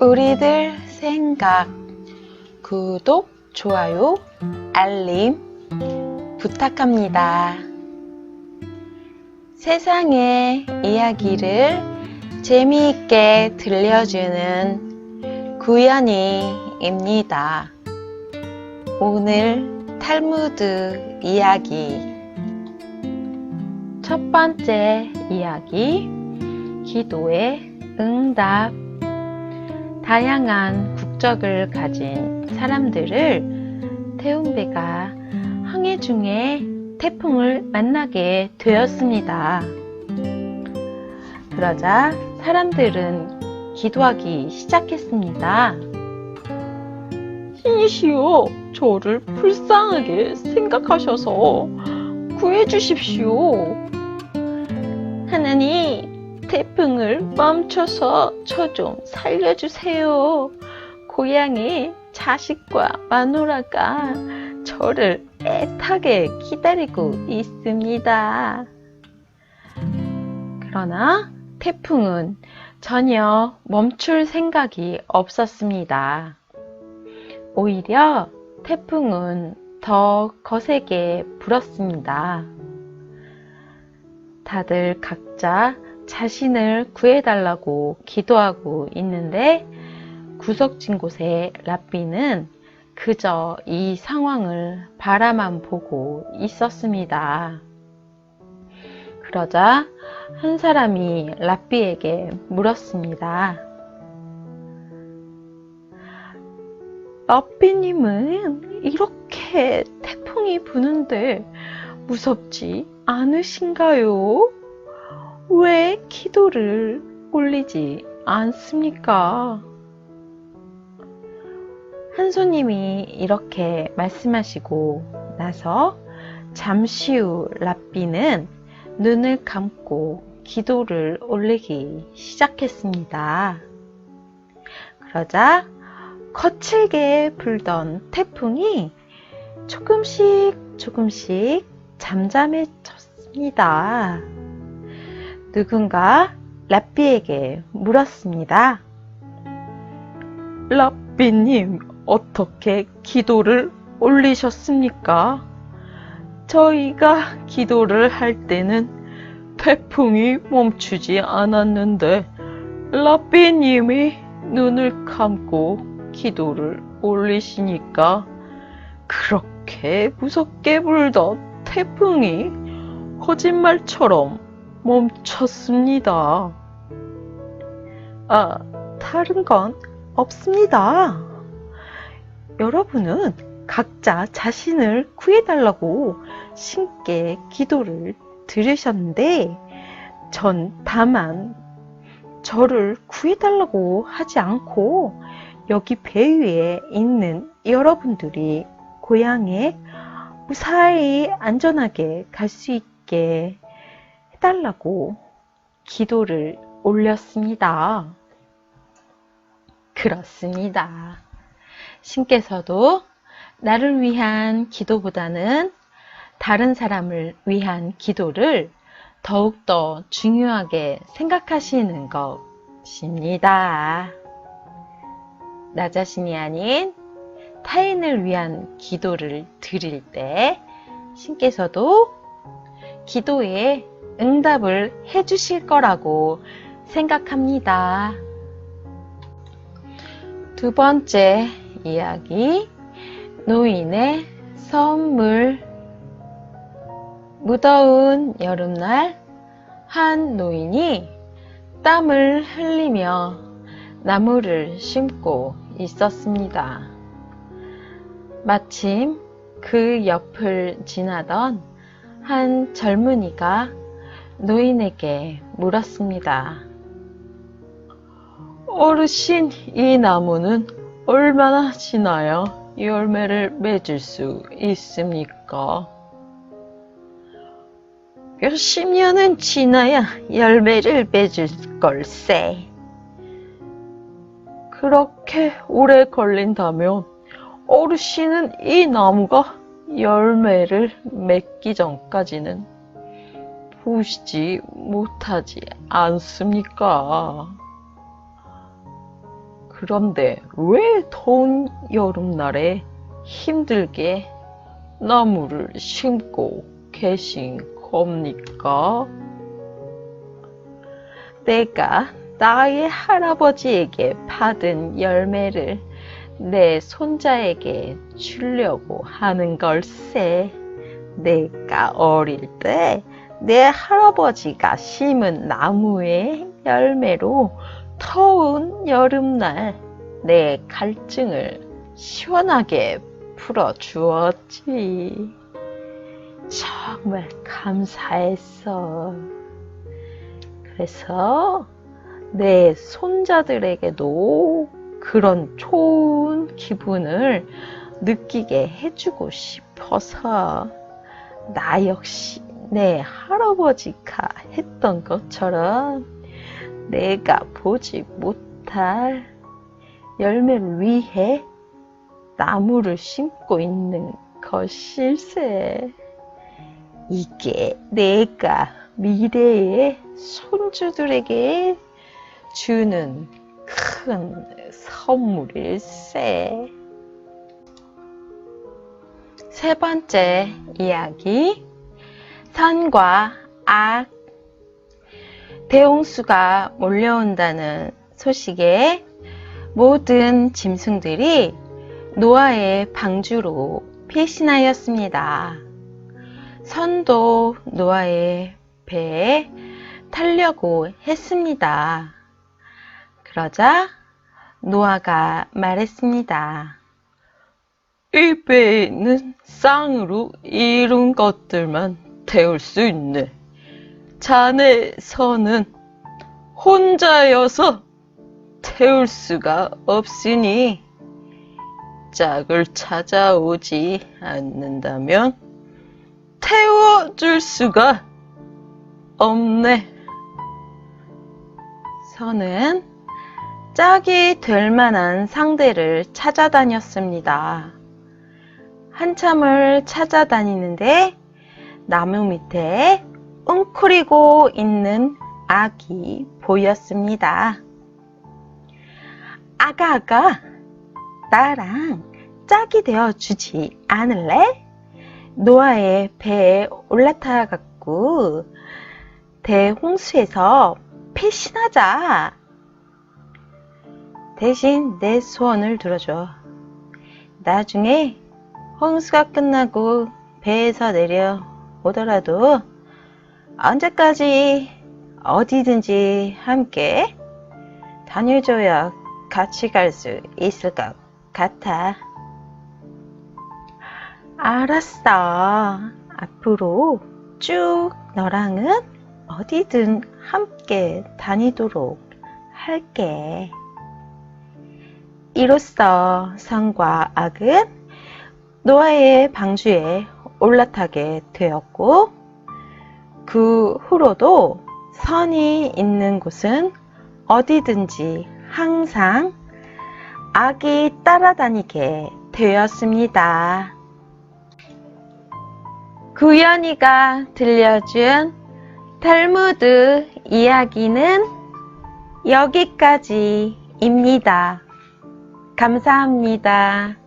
우리들 생각 구독, 좋아요, 알림 부탁합니다. 세상의 이야기를 재미있게 들려주는 구연이입니다. 오늘 탈무드 이야기 첫 번째 이야기 기도의 응답 다양한 국적을 가진 사람들을 태운 배가 항해 중에 태풍을 만나게 되었습니다. 그러자 사람들은 기도하기 시작했습니다. 신이시여, 저를 불쌍하게 생각하셔서 구해주십시오. 하나님, 태풍을 멈춰서 저 좀 살려주세요. 고향의 자식과 마누라가 저를 애타게 기다리고 있습니다. 그러나 태풍은 전혀 멈출 생각이 없었습니다. 오히려 태풍은 더 거세게 불었습니다. 다들 각자 자신을 구해달라고 기도하고 있는데 구석진 곳에 라삐는 그저 이 상황을 바라만 보고 있었습니다. 그러자 한 사람이 라삐에게 물었습니다. 라삐님은 이렇게 태풍이 부는데 무섭지 않으신가요? 왜 기도를 올리지 않습니까? 한 손님이 이렇게 말씀하시고 나서 잠시 후 라삐는 눈을 감고 기도를 올리기 시작했습니다. 그러자 거칠게 불던 태풍이 조금씩 조금씩 잠잠해졌습니다. 누군가 라삐에게 물었습니다. 라삐님, 어떻게 기도를 올리셨습니까? 저희가 기도를 할 때는 태풍이 멈추지 않았는데, 라삐님이 눈을 감고 기도를 올리시니까 그렇게 무섭게 불던 태풍이 거짓말처럼 멈췄습니다. 아, 다른 건 없습니다. 여러분은 각자 자신을 구해달라고 신께 기도를 들으셨는데, 전 다만 저를 구해달라고 하지 않고 여기 배 위에 있는 여러분들이 고향에 무사히 안전하게 갈 수 있게 해달라고 기도를 올렸습니다. 그렇습니다. 신께서도 나를 위한 기도보다는 다른 사람을 위한 기도를 더욱더 중요하게 생각하시는 것입니다. 나 자신이 아닌 타인을 위한 기도를 드릴 때 신께서도 기도에 응답을 해주실 거라고 생각합니다. 두 번째 이야기, 노인의 선물. 무더운 여름날, 한 노인이 땀을 흘리며 나무를 심고 있었습니다. 마침 그 옆을 지나던 한 젊은이가 노인에게 물었습니다. 어르신, 이 나무는 얼마나 지나야 열매를 맺을 수 있습니까? 몇십 년은 지나야 열매를 맺을 걸세. 그렇게 오래 걸린다면 어르신은 이 나무가 열매를 맺기 전까지는 보시지 못하지 않습니까? 그런데 왜 더운 여름날에 힘들게 나무를 심고 계신 겁니까? 내가 나의 할아버지에게 받은 열매를 내 손자에게 주려고 하는 걸세. 내가 어릴 때 내 할아버지가 심은 나무의 열매로 더운 여름날 내 갈증을 시원하게 풀어주었지. 정말 감사했어. 그래서 내 손자들에게도 그런 좋은 기분을 느끼게 해주고 싶어서 나 역시 내 할아버지가 했던 것처럼 내가 보지 못할 열매를 위해 나무를 심고 있는 것일세. 이게 내가 미래의 손주들에게 주는 큰 선물일세. 세 번째 이야기. 선과 악. 대홍수가 몰려온다는 소식에 모든 짐승들이 노아의 방주로 피신하였습니다. 선도 노아의 배에 타려고 했습니다. 그러자 노아가 말했습니다. 이 배에는 쌍으로 이룬 것들만 태울 수 있네. 자네 선은 혼자여서 태울 수가 없으니 짝을 찾아오지 않는다면 태워줄 수가 없네. 선은 짝이 될 만한 상대를 찾아다녔습니다. 한참을 찾아다니는데 나무 밑에 웅크리고 있는 아기 보였습니다. 아가, 아가, 나랑 짝이 되어 주지 않을래? 노아의 배에 올라타 갖고 대홍수에서 패신하자. 대신 내 소원을 들어줘. 나중에 홍수가 끝나고 배에서 내려 오더라도 언제까지 어디든지 함께 다녀줘야 같이 갈 수 있을 것 같아. 알았어. 앞으로 쭉 너랑은 어디든 함께 다니도록 할게. 이로써 선과 악은 노아의 방주에 올라타게 되었고, 그 후로도 선이 있는 곳은 어디든지 항상 악이 따라다니게 되었습니다. 구연이가 들려준 탈무드 이야기는 여기까지입니다. 감사합니다.